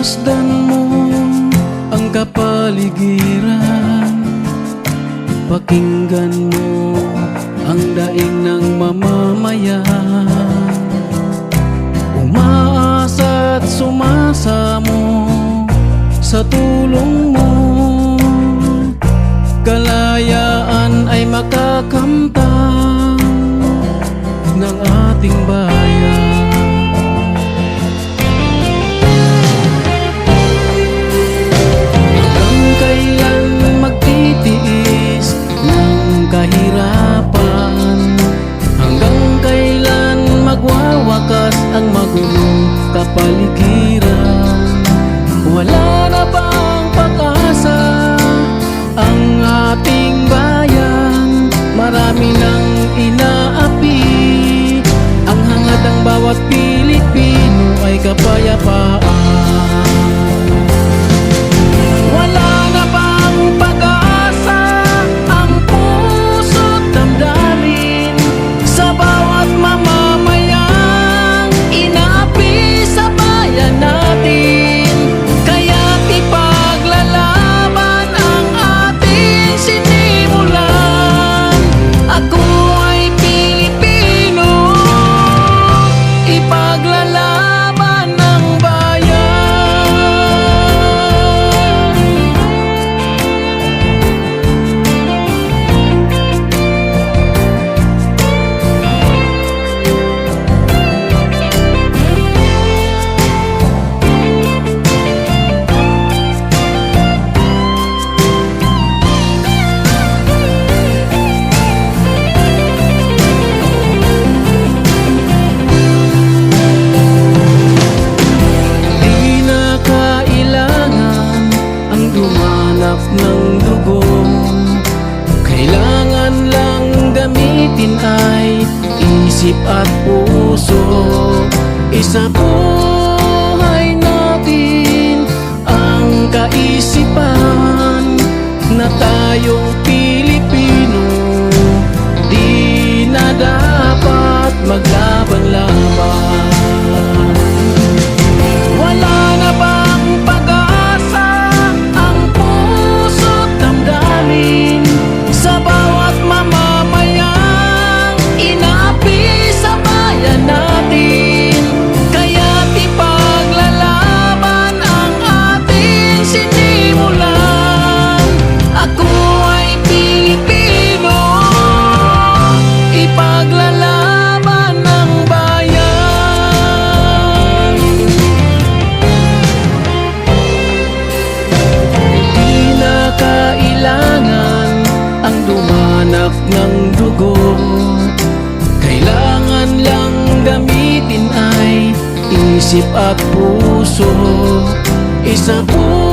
Sinusdan mo ang kapaligiran. Pakinggan mo ang daing ng mamamayan Umaasa at sumasamo sa tulong mo. Kalayaan ay makakamtan ng ating bahay natin ay isip at puso. Isa buhay natin ang kaisipan na tayo isip at puso Isang puso